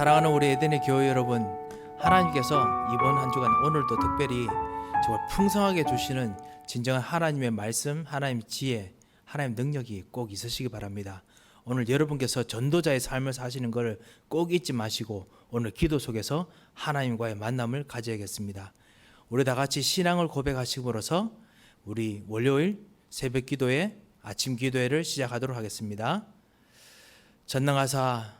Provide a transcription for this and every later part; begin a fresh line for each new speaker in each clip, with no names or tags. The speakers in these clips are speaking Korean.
사랑하는 우리 에덴의 교회 여러분, 하나님께서 이번 한 주간 오늘도 특별히 정말 풍성하게 주시는 진정한 하나님의 말씀, 하나님 지혜, 하나님 능력이 꼭 있으시기 바랍니다. 오늘 여러분께서 전도자의 삶을 사시는 걸꼭 잊지 마시고 오늘 기도 속에서 하나님과의 만남을 가져야겠습니다. 우리 다 같이 신앙을 고백하심으로써 우리 월요일 새벽 기도회 아침 기도회를 시작하도록 하겠습니다. 전능하사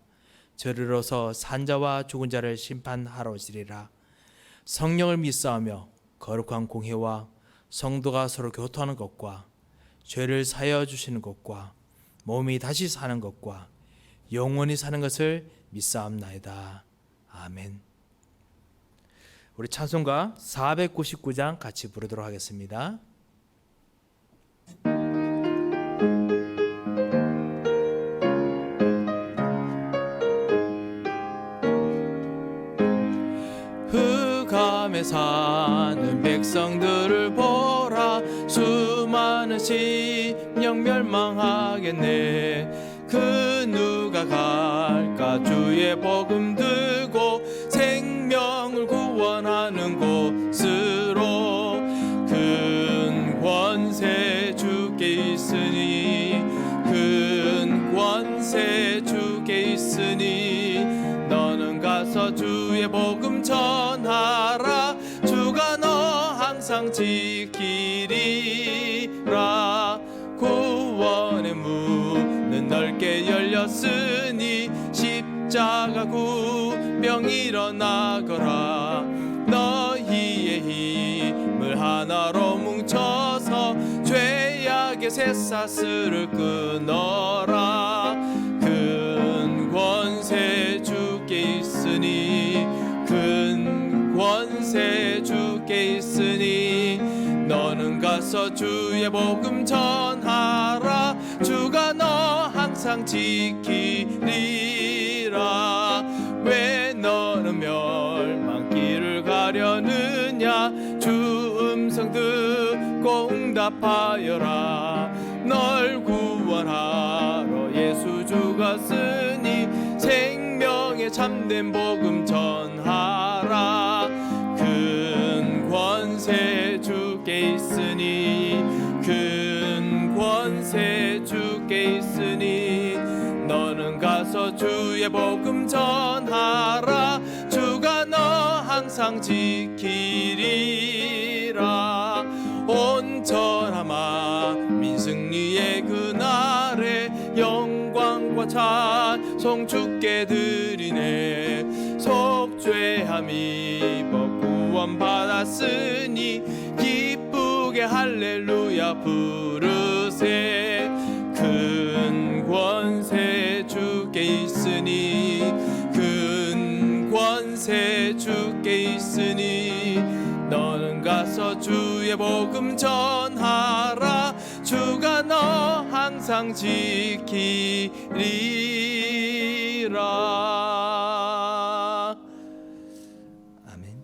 저리로서 산자와 죽은 자를 심판하러 오시리라 성령을 믿사오며 거룩한 공회와 성도가 서로 교통하는 것과 죄를 사여 주시는 것과 몸이 다시 사는 것과 영원히 사는 것을 믿사옵나이다. 아멘. 우리 찬송가 499장 같이 부르도록 하겠습니다. 심령 멸망하겠네. 그 누가 갈까? 주의 복음 들고 생명을 구원하는 곳으로 큰 권세 주께 있으니 큰 권세 주께 있으니 너는 가서 주의 복음 전하라. 주가 너 항상 지키리라 넓게 열렸으니 십자가 구명 일어나거라. 너희의 힘을 하나로 뭉쳐서 죄악의 쇠사슬을 끊어라. 큰 권세 주께 있으니 큰 권세 주께 있으니 너는 가서 주의 복음 전하라 항상 지키리라. 왜 너는 멸망길을 가려느냐? 주 음성 듣고 응답하여라. 널 구원하러 예수 죽었으니 생명의 참된 복음 전하 주의 복음 전하라. 주가 너 항상 지키리라. 온전하마 민승리의 그날에 영광과 찬송 주께 드리네. 속죄함이 구원 받았으니 기쁘게 할렐루야 부르세 주께 있으니 큰 권세 주께 있으니 너는 가서 주의 복음 전하라. 주가 너 항상 지키리라. 아멘.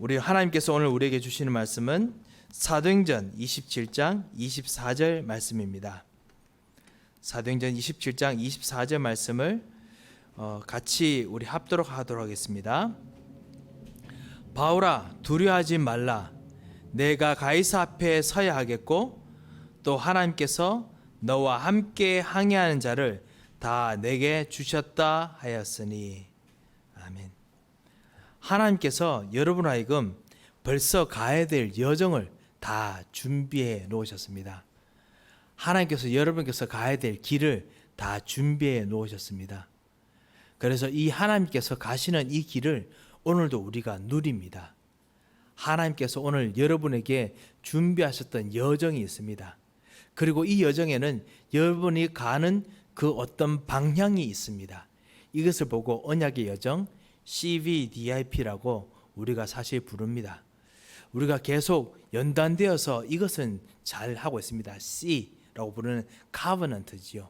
우리 하나님께서 오늘 우리에게 주시는 말씀은 사도행전 27장 24절 말씀입니다. 사도행전 27장 24절 말씀을 어, 같이 우리 합도록 하도록 하겠습니다. 바울아 두려워하지 말라 내가 가이사 앞에 서야 하겠고 또 하나님께서 너와 함께 항해하는 자를 다 내게 주셨다 하였으니 아멘. 하나님께서 여러분 하여금 벌써 가야 될 여정을 다 준비해 놓으셨습니다. 하나님께서 여러분께서 가야 될 길을 다 준비해 놓으셨습니다. 그래서 이 하나님께서 가시는 이 길을 오늘도 우리가 누립니다. 하나님께서 오늘 여러분에게 준비하셨던 여정이 있습니다. 그리고 이 여정에는 여러분이 가는 그 어떤 방향이 있습니다. 이것을 보고 언약의 여정 CVDIP라고 우리가 사실 부릅니다. 우리가 계속 연단되어서 이것은 잘 하고 있습니다. C 라고 부르는 covenant지요.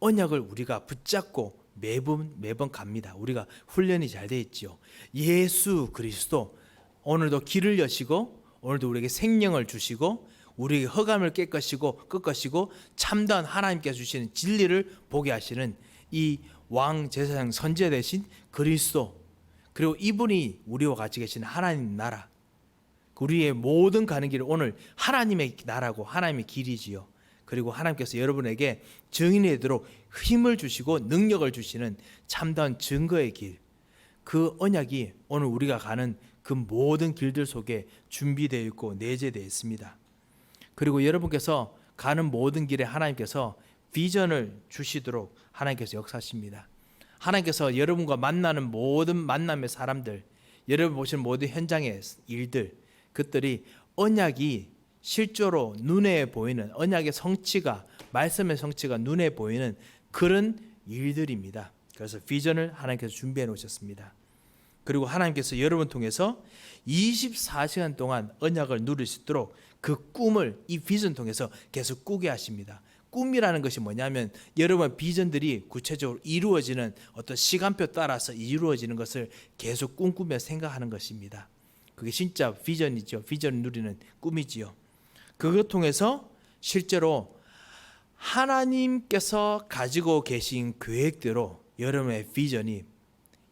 언약을 우리가 붙잡고 매번 매번 갑니다. 우리가 훈련이 잘 돼 있지요. 예수 그리스도 오늘도 길을 여시고 오늘도 우리에게 생명을 주시고 우리에게 허감을 깨끗이고 끄것이고 참다운 하나님께서 주시는 진리를 보게 하시는 이 왕 제사장 선제 대신 그리스도 그리고 이분이 우리와 같이 계신 하나님 나라 우리의 모든 가는 길은 오늘 하나님의 나라고 하나님의 길이지요. 그리고 하나님께서 여러분에게 증인이 되도록 힘을 주시고 능력을 주시는 참다운 증거의 길. 그 언약이 오늘 우리가 가는 그 모든 길들 속에 준비되어 있고 내재되어 있습니다. 그리고 여러분께서 가는 모든 길에 하나님께서 비전을 주시도록 하나님께서 역사하십니다. 하나님께서 여러분과 만나는 모든 만남의 사람들, 여러분 보시는 모든 현장의 일들, 그들이 언약이 실제로 눈에 보이는 언약의 성취가 말씀의 성취가 눈에 보이는 그런 일들입니다. 그래서 비전을 하나님께서 준비해 놓으셨습니다. 그리고 하나님께서 여러분 통해서 24시간 동안 언약을 누릴 수 있도록 그 꿈을 이 비전 통해서 계속 꾸게 하십니다. 꿈이라는 것이 뭐냐면 여러분 비전들이 구체적으로 이루어지는 어떤 시간표 따라서 이루어지는 것을 계속 꿈꾸며 생각하는 것입니다. 그게 진짜 비전이죠. 비전을 누리는 꿈이지요. 그것 통해서 실제로 하나님께서 가지고 계신 계획대로 여러분의 비전이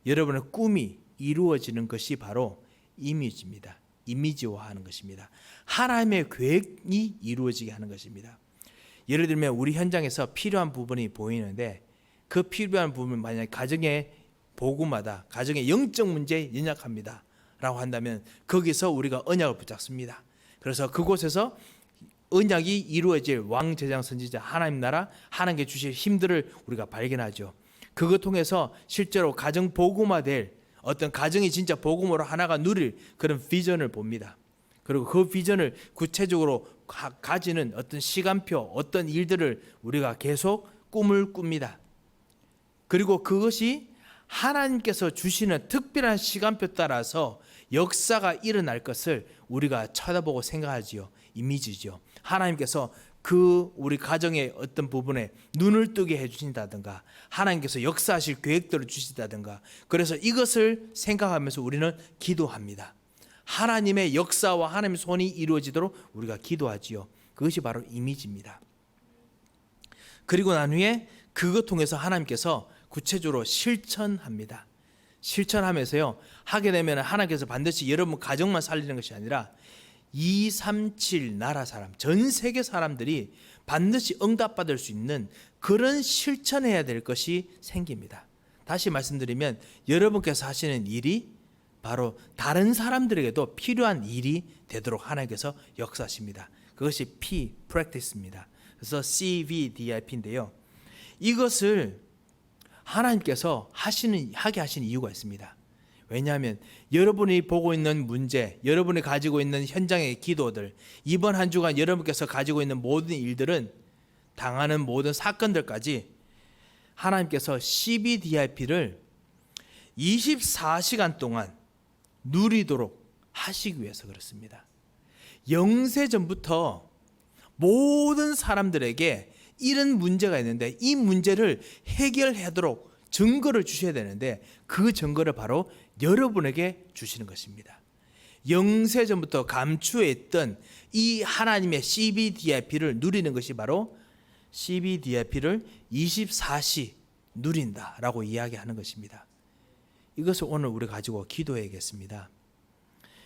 여러분의 꿈이 이루어지는 것이 바로 이미지입니다. 이미지화하는 것입니다. 하나님의 계획이 이루어지게 하는 것입니다. 예를 들면 우리 현장에서 필요한 부분이 보이는데 그 필요한 부분 만약 가정의 보고마다 가정의 영적 문제에 연약합니다. 라고 한다면 거기서 우리가 언약을 붙잡습니다. 그래서 그곳에서 언약이 이루어질 왕 제장 선지자 하나님 나라 하나님께 주실 힘들을 우리가 발견하죠. 그것 통해서 실제로 가정 복음화될 어떤 가정이 진짜 복음으로 하나가 누릴 그런 비전을 봅니다. 그리고 그 비전을 구체적으로 가, 지는 어떤 시간표, 어떤 일들을 우리가 계속 꿈을 꿉니다. 그리고 그것이 하나님께서 주시는 특별한 시간표 따라서 역사가 일어날 것을 우리가 쳐다보고 생각하지요. 이미지죠. 하나님께서 그 우리 가정의 어떤 부분에 눈을 뜨게 해주신다든가 하나님께서 역사하실 계획들을 주시다든가 그래서 이것을 생각하면서 우리는 기도합니다. 하나님의 역사와 하나님의 손이 이루어지도록 우리가 기도하지요. 그것이 바로 이미지입니다. 그리고 난 후에 그것 통해서 하나님께서 구체적으로 실천합니다. 실천하면서요. 하게 되면 하나님께서 반드시 여러분 가정만 살리는 것이 아니라 237 나라 사람, 전 세계 사람들이 반드시 응답받을 수 있는 그런 실천해야 될 것이 생깁니다. 다시 말씀드리면 여러분께서 하시는 일이 바로 다른 사람들에게도 필요한 일이 되도록 하나님께서 역사하십니다. 그것이 P, practice입니다. 그래서 CVDIP인데요. 이것을 하나님께서 하시는 하게 하신 이유가 있습니다. 왜냐하면 여러분이 보고 있는 문제, 여러분이 가지고 있는 현장의 기도들, 이번 한 주간 여러분께서 가지고 있는 모든 일들은 당하는 모든 사건들까지 하나님께서 CBDIP를 24시간 동안 누리도록 하시기 위해서 그렇습니다. 영세 전부터 모든 사람들에게 이런 문제가 있는데 이 문제를 해결하도록 증거를 주셔야 되는데 그 증거를 바로 여러분에게 주시는 것입니다. 영세 전부터 감추해 있던 이 하나님의 CBDIP를 누리는 것이 바로 CBDIP를 24시 누린다라고 이야기하는 것입니다. 이것을 오늘 우리 가지고 기도해야겠습니다.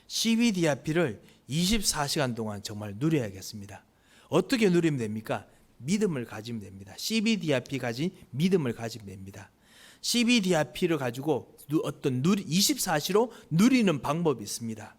CBDIP를 24시간 동안 정말 누려야겠습니다. 어떻게 누리면 됩니까? 믿음을 가지면 됩니다. CBDIP 가진 믿음을 가지면 됩니다. CBDIP를 가지고 어떤 누리 24시로 누리는 방법이 있습니다.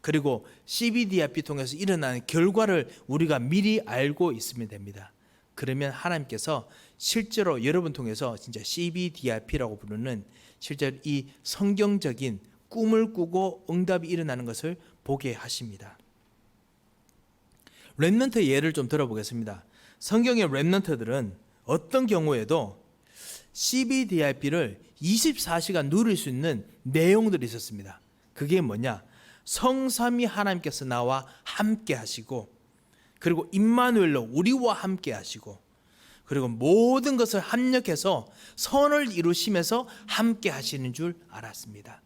그리고 CBDIP 통해서 일어나는 결과를 우리가 미리 알고 있으면 됩니다. 그러면 하나님께서 실제로 여러분 통해서 진짜 CBDIP라고 부르는 실제로 이 성경적인 꿈을 꾸고 응답이 일어나는 것을 보게 하십니다. 랩런트 예를 좀 들어보겠습니다. 성경의 랩런트들은 어떤 경우에도 CBDIP를 24시간 누릴 수 있는 내용들이 있었습니다. 그게 뭐냐? 성삼위 하나님께서 나와 함께 하시고 그리고 임마누엘로 우리와 함께 하시고 그리고 모든 것을 합력해서 선을 이루시면서 함께 하시는 줄 알았습니다.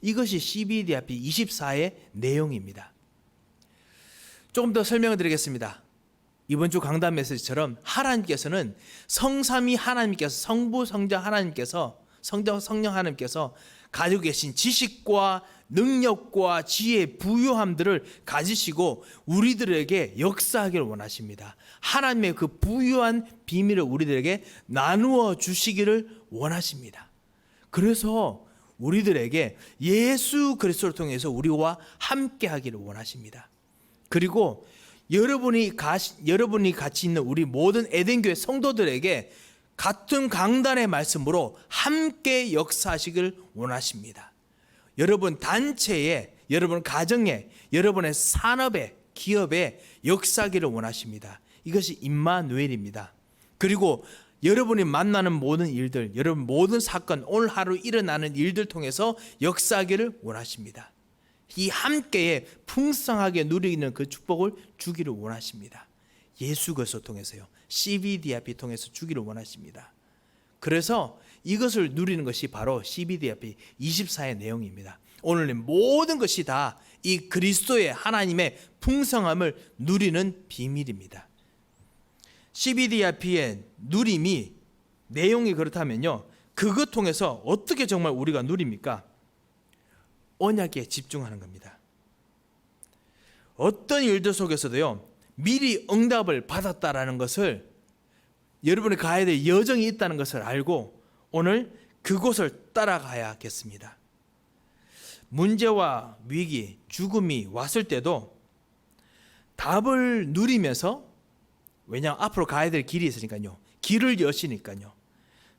이것이 CBDRP 24의 내용입니다. 조금 더 설명을 드리겠습니다. 이번 주 강단 메시지처럼 하나님께서는 성삼위 하나님께서 성부 성자 하나님께서 성자 성령 하나님께서 가지고 계신 지식과 능력과 지혜 부유함들을 가지시고 우리들에게 역사하기를 원하십니다. 하나님의 그 부유한 비밀을 우리들에게 나누어 주시기를 원하십니다. 그래서 우리들에게 예수 그리스도를 통해서 우리와 함께 하기를 원하십니다. 그리고 여러분이 가시, 여러분이 같이 있는 우리 모든 에덴교회 성도들에게 같은 강단의 말씀으로 함께 역사하시길 원하십니다. 여러분 단체에, 여러분 가정에, 여러분의 산업에, 기업에 역사하기를 원하십니다. 이것이 임마누엘입니다. 그리고 여러분이 만나는 모든 일들, 여러분 모든 사건, 오늘 하루 일어나는 일들 통해서 역사하기를 원하십니다. 이 함께에 풍성하게 누리는 그 축복을 주기를 원하십니다. 예수 그리스도 통해서요. CBDRP 통해서 주기를 원하십니다. 그래서 이것을 누리는 것이 바로 CBDRP 24의 내용입니다. 오늘 모든 것이 다 이 그리스도의 하나님의 풍성함을 누리는 비밀입니다. CBDRP의 누림이 내용이 그렇다면요. 그것 통해서 어떻게 정말 우리가 누립니까? 언약에 집중하는 겁니다. 어떤 일들 속에서도요, 미리 응답을 받았다라는 것을 여러분이 가야 될 여정이 있다는 것을 알고 오늘 그곳을 따라가야겠습니다. 문제와 위기, 죽음이 왔을 때도 답을 누리면서 왜냐 앞으로 가야 될 길이 있으니까요. 길을 여시니까요.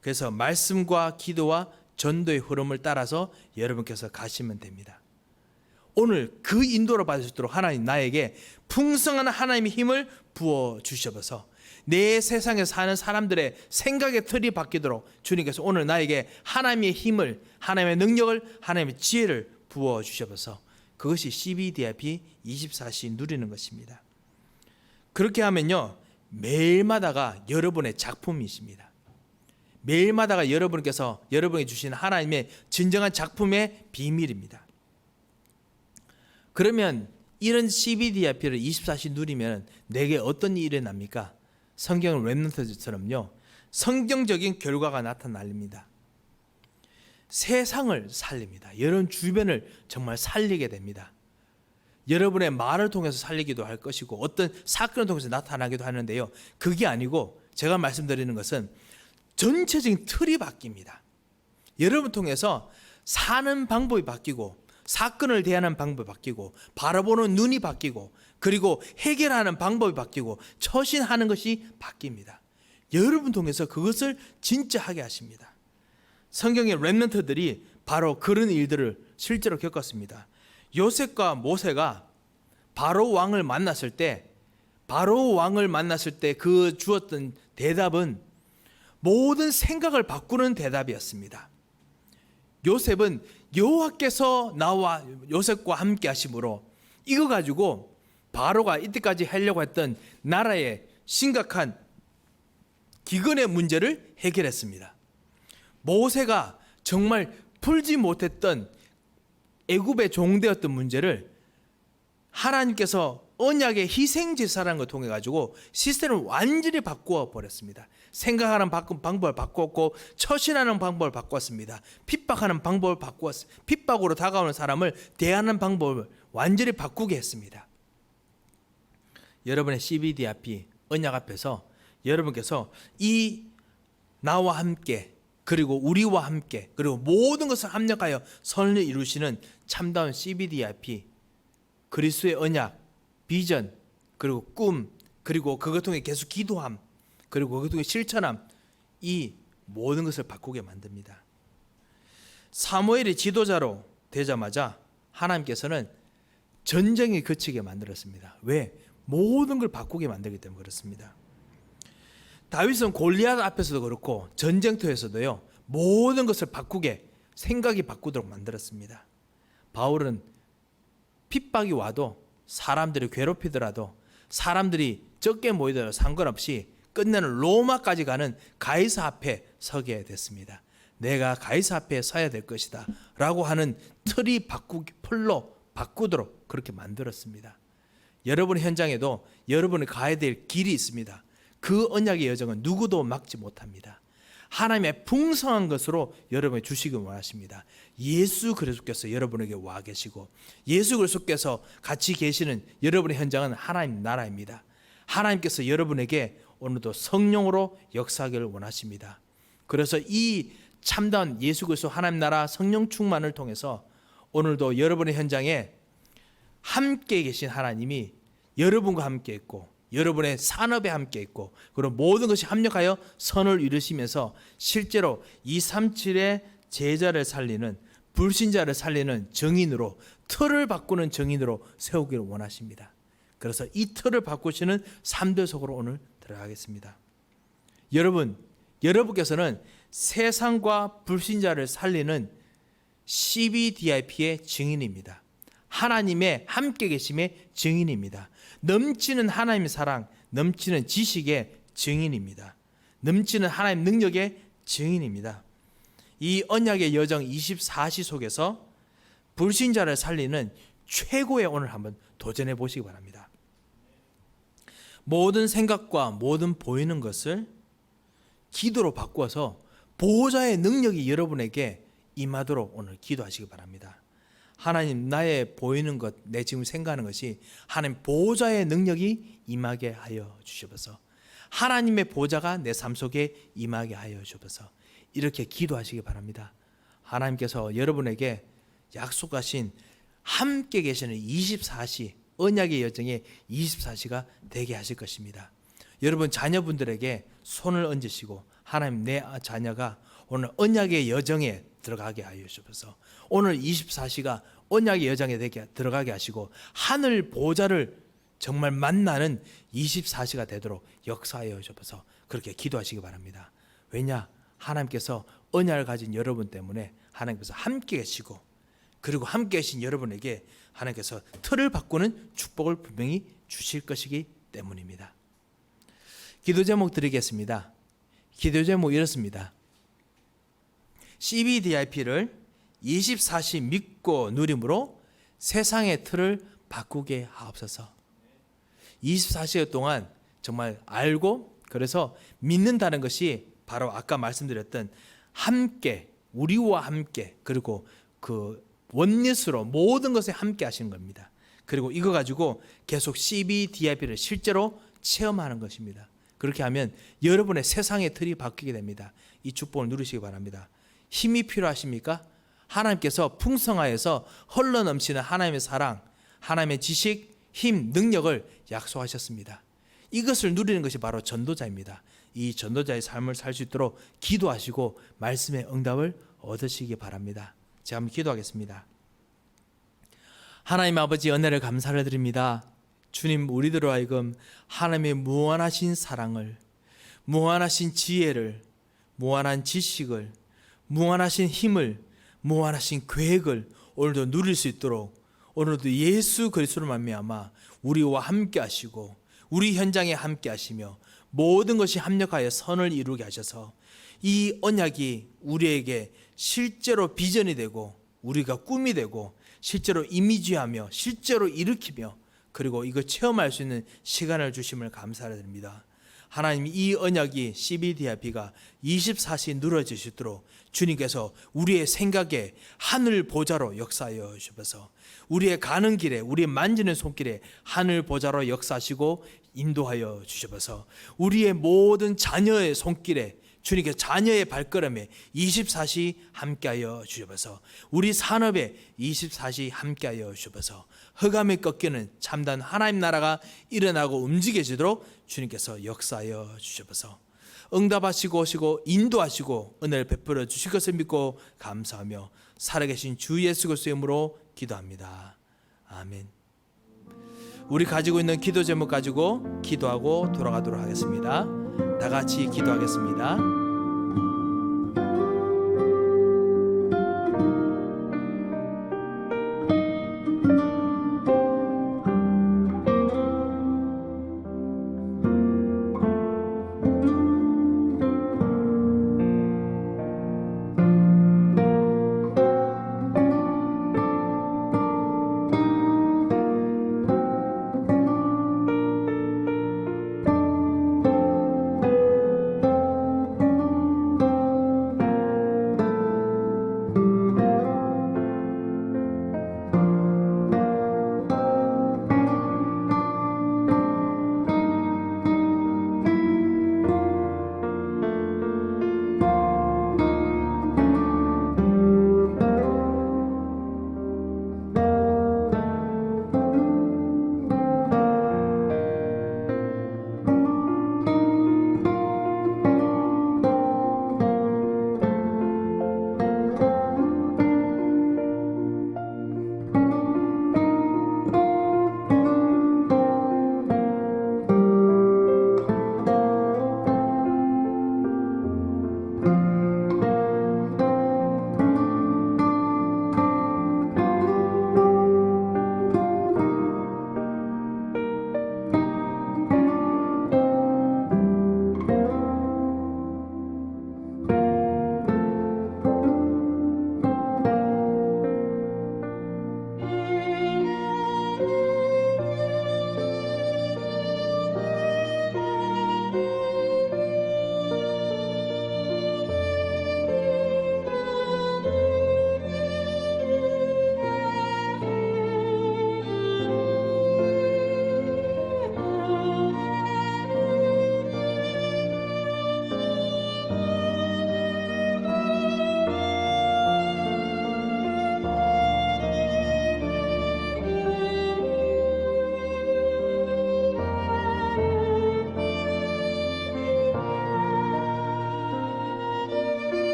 그래서 말씀과 기도와 전도의 흐름을 따라서 여러분께서 가시면 됩니다. 오늘 그 인도를 받을 수 있도록 하나님 나에게 풍성한 하나님의 힘을 부어 주셔서 내 세상에 사는 사람들의 생각의 틀이 바뀌도록 주님께서 오늘 나에게 하나님의 힘을 하나님의 능력을 하나님의 지혜를 부어 주셔서 그것이 CBDIP 24시 누리는 것입니다. 그렇게 하면요 매일마다가 여러분의 작품이십니다. 매일마다가 여러분께서 여러분이 주신 하나님의 진정한 작품의 비밀입니다. 그러면 이런 CBDIP를 24시 누리면 내게 어떤 일이 납니까? 성경은 랩런트처럼요. 성경적인 결과가 나타납니다. 세상을 살립니다. 여러분 주변을 정말 살리게 됩니다. 여러분의 말을 통해서 살리기도 할 것이고 어떤 사건을 통해서 나타나기도 하는데요. 그게 아니고 제가 말씀드리는 것은 전체적인 틀이 바뀝니다. 여러분 통해서 사는 방법이 바뀌고 사건을 대하는 방법이 바뀌고 바라보는 눈이 바뀌고 그리고 해결하는 방법이 바뀌고 처신하는 것이 바뀝니다. 여러분 통해서 그것을 진짜 하게 하십니다. 성경의 렘넌트들이 바로 그런 일들을 실제로 겪었습니다. 요셉과 모세가 바로 왕을 만났을 때 바로 왕을 만났을 때 그 주었던 대답은 모든 생각을 바꾸는 대답이었습니다. 요셉은 여호와께서 나와 요셉과 함께 하심으로 이거 가지고 바로가 이때까지 하려고 했던 나라의 심각한 기근의 문제를 해결했습니다. 모세가 정말 풀지 못했던 애굽의 종되었던 문제를 하나님께서 언약의 희생 제사라는 걸 통해 가지고 시스템을 완전히 바꾸어 버렸습니다. 생각하는 방법을 바꿨고 처신하는 방법을 바꿨습니다. 핍박하는 방법을 바꾸었 핍박으로 다가오는 사람을 대하는 방법을 완전히 바꾸게 했습니다. 여러분의 CBD 앞이 언약 앞에서 여러분께서 이 나와 함께 그리고 우리와 함께 그리고 모든 것을 합력하여 선을 이루시는 참다운 CBDIP 그리스도의 언약 비전 그리고 꿈 그리고 그것 통해 계속 기도함 그리고 그것 통해 실천함 이 모든 것을 바꾸게 만듭니다. 사무엘이 지도자로 되자마자 하나님께서는 전쟁이 그치게 만들었습니다. 왜? 모든 걸 바꾸게 만들기 때문에 그렇습니다. 다윗은 골리앗 앞에서도 그렇고 전쟁터에서도요 모든 것을 바꾸게 생각이 바꾸도록 만들었습니다. 바울은 핍박이 와도 사람들이 괴롭히더라도 사람들이 적게 모이더라도 상관없이 끝내는 로마까지 가는 가이사 앞에 서게 됐습니다. 내가 가이사 앞에 서야 될 것이다. 라고 하는 틀이 바꾸기, 풀로 바꾸도록 그렇게 만들었습니다. 여러분의 현장에도 여러분이 가야 될 길이 있습니다. 그 언약의 여정은 누구도 막지 못합니다. 하나님의 풍성한 것으로 여러분이 주시기 원하십니다. 예수 그리스도께서 여러분에게 와 계시고 예수 그리스도께서 같이 계시는 여러분의 현장은 하나님 나라입니다. 하나님께서 여러분에게 오늘도 성령으로 역사하기를 원하십니다. 그래서 이 참다운 예수 그리스도 하나님 나라 성령 충만을 통해서 오늘도 여러분의 현장에 함께 계신 하나님이 여러분과 함께 있고 여러분의 산업에 함께 있고 그리고 모든 것이 합력하여 선을 이루시면서 실제로 237의 제자를 살리는 불신자를 살리는 정인으로 틀을 바꾸는 정인으로 세우기를 원하십니다. 그래서 이 틀을 바꾸시는 삶들 속으로 오늘 들어가겠습니다. 여러분, 여러분께서는 세상과 불신자를 살리는 CBDIP의 증인입니다. 하나님의 함께 계심의 증인입니다. 넘치는 하나님의 사랑, 넘치는 지식의 증인입니다. 넘치는 하나님 능력의 증인입니다. 이 언약의 여정 24시 속에서 불신자를 살리는 최고의 오늘 한번 도전해 보시기 바랍니다. 모든 생각과 모든 보이는 것을 기도로 바꾸어서 보호자의 능력이 여러분에게 임하도록 오늘 기도하시기 바랍니다. 하나님 나의 보이는 것, 내 지금 생각하는 것이 하나님 보호자의 능력이 임하게 하여 주시옵소서. 하나님의 보호자가 내 삶 속에 임하게 하여 주옵소서. 이렇게 기도하시기 바랍니다. 하나님께서 여러분에게 약속하신 함께 계시는 24시 언약의 여정에 24시가 되게 하실 것입니다. 여러분 자녀분들에게 손을 얹으시고 하나님 내 자녀가 오늘 언약의 여정에 들어가게 하여 주옵소서. 오늘 24시가 언약의 여정에 되게 들어가게 하시고 하늘 보좌를 정말 만나는 24시가 되도록 역사하여 주옵소서. 그렇게 기도하시기 바랍니다. 왜냐? 하나님께서 언약을 가진 여러분 때문에 하나님께서 함께 계시고 그리고 함께 계신 여러분에게 하나님께서 틀을 바꾸는 축복을 분명히 주실 것이기 때문입니다. 기도 제목 드리겠습니다. 기도 제목 이렇습니다. CBDIP를 24시 믿고 누림으로 세상의 틀을 바꾸게 하옵소서. 24시간 동안 정말 알고 그래서 믿는다는 것이 바로 아까 말씀드렸던 함께 우리와 함께 그리고 그 원리스로 모든 것에 함께 하시는 겁니다. 그리고 이거 가지고 계속 CBDIP를 실제로 체험하는 것입니다. 그렇게 하면 여러분의 세상의 틀이 바뀌게 됩니다. 이 축복을 누리시기 바랍니다. 힘이 필요하십니까? 하나님께서 풍성하여서 흘러 넘치는 하나님의 사랑, 하나님의 지식, 힘, 능력을 약속하셨습니다. 이것을 누리는 것이 바로 전도자입니다. 이 전도자의 삶을 살 수 있도록 기도하시고 말씀의 응답을 얻으시기 바랍니다. 제가 한번 기도하겠습니다. 하나님 아버지 은혜를 감사를 드립니다. 주님 우리들로 하여금 하나님의 무한하신 사랑을 무한하신 지혜를 무한한 지식을 무한하신 힘을 무한하신 계획을 오늘도 누릴 수 있도록 오늘도 예수 그리스도로 말미암아 우리와 함께 하시고 우리 현장에 함께 하시며 모든 것이 합력하여 선을 이루게 하셔서 이 언약이 우리에게 실제로 비전이 되고 우리가 꿈이 되고 실제로 이미지하며 실제로 일으키며 그리고 이거 체험할 수 있는 시간을 주심을 감사를 드립니다. 하나님 이 언약이 CBDIP가 24시 누러지시도록 주님께서 우리의 생각에 하늘 보좌로 역사하여 주셔서 우리의 가는 길에 우리의 만지는 손길에 하늘 보좌로 역사하시고 인도하여 주셔서 우리의 모든 자녀의 손길에 주님께 자녀의 발걸음에 24시 함께하여 주셔서 우리 산업에 24시 함께하여 주셔서 흑암에 꺾이는 참단 하나님 나라가 일어나고 움직여지도록 주님께서 역사하여 주셔서 응답하시고 오시고 인도하시고 은혜를 베풀어 주실 것을 믿고 감사하며 살아계신 주 예수 그리스도의 이름으로 기도합니다. 아멘. 우리 가지고 있는 기도 제목 가지고 기도하고 돌아가도록 하겠습니다. 다 같이 기도하겠습니다.